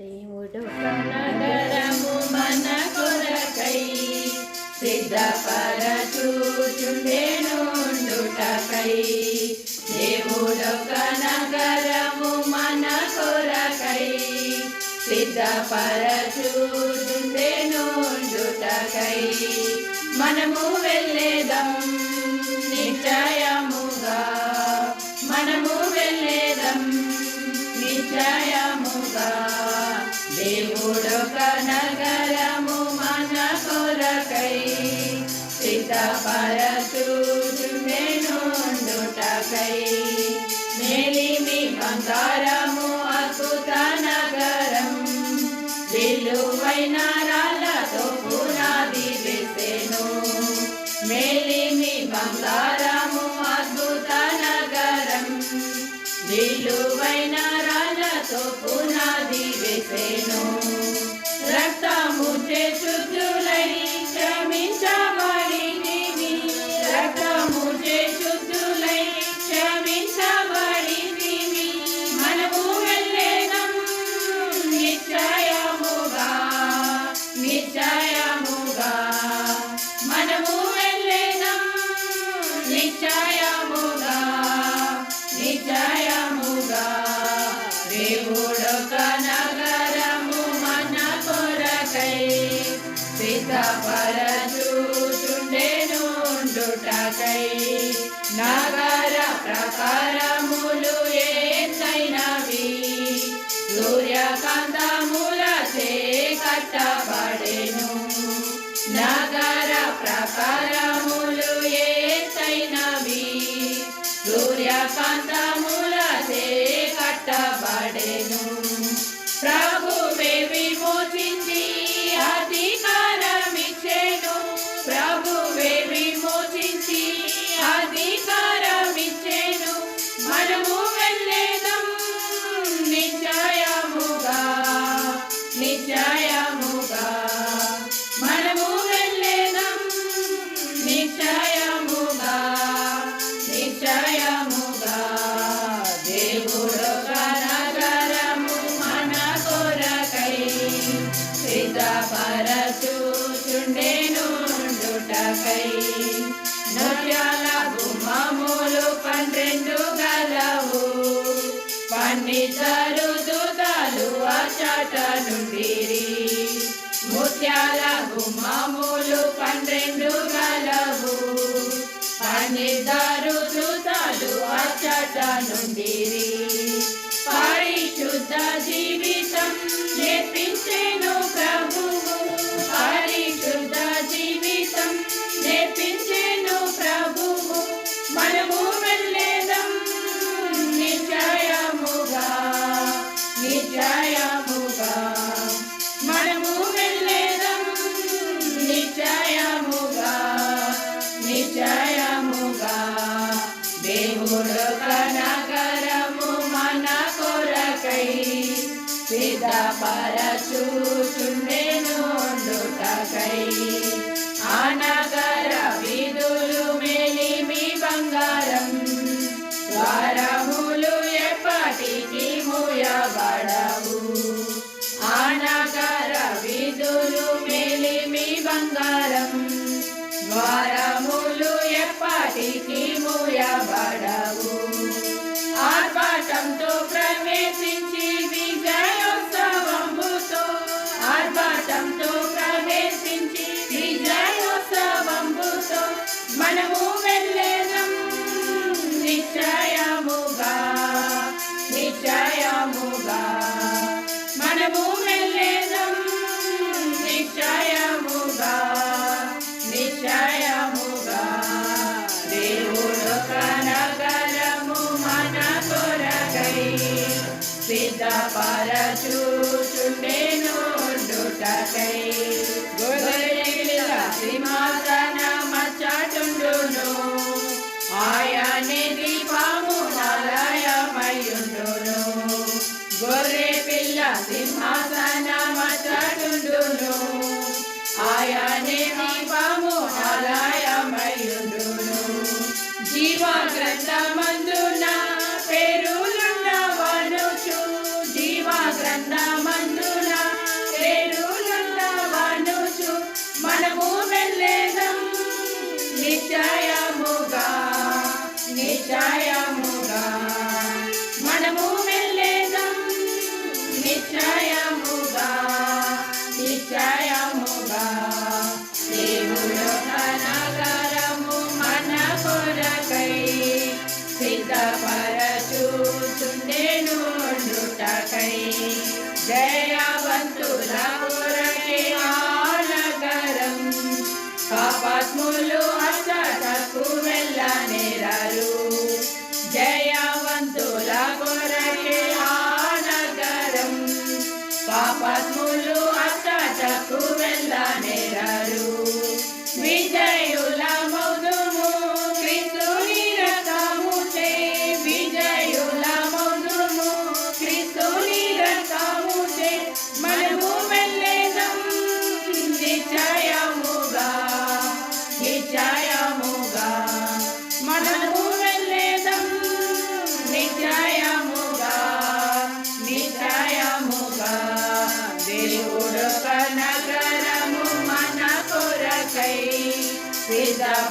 దేవుడు. నగరము మన కొరకై సిద్ధపరచుచుండెనుండుటకై. దేవుడు నగరము మన కొరకై సిద్ధపరచుచుండెనుండుటకై. మనము వెళ్ళేదం నిశ్చయముగా. మనము వెళ్ళేదం నిశ్చయముగా. దేవుడొక నగరము మన కొరకై సిద్ధపరచుచుండెనుండుటకై మేలిమి బంగారము అద్భుత నగరం విలువైన రాళ్ళతో నగర ప్రకారములు ఏతైనవి సూర్యకాంతముల చే కట్టబడెను నగర ప్రకారములు ఏతైనవి సూర్యకాంతముల నిశ్చయముగా మనము వెళ్ళేదం నిశ్చయముగా. నిశ్చయముగా. దేవుడొక నగరము మన కొరకై సిద్ధపరచుచుండెనుండుటకై నృత్యాల గుమ్మములు పన్నెండు గలవు. పన్నిద్దరు దూతలు అచట నుండిరి ముత్యాల గుమ్మములు మూయబడవు ఆ నగర వీధులు బంగారం. ద్వారములు ఎప్పటికీ మూయబడవు. ఆర్భాటంతో ప్రవేశించి సిద్ధపరచుచుండెనుండుటకై గొర్రెల సింహాసనమచ్చటుండును ఆయనే దీపము నలయమయుండును గొర్రె పిల్ల సింహాసనమచ్చటుండును ఆయనే దీపము నలయమయుండును జీవ గ్రంథమందున సిద్ధపరచుచుండెను చుటకై జయవంతుల కొరకే ఆలగరం పాపాత్ములు అసలకు వెళ్ళనేరారు జయవంతుల కొరకే ఆలగరం పాపాత్ములు అసలకు వెళ్ళ సిద్ధపరచుచుండెను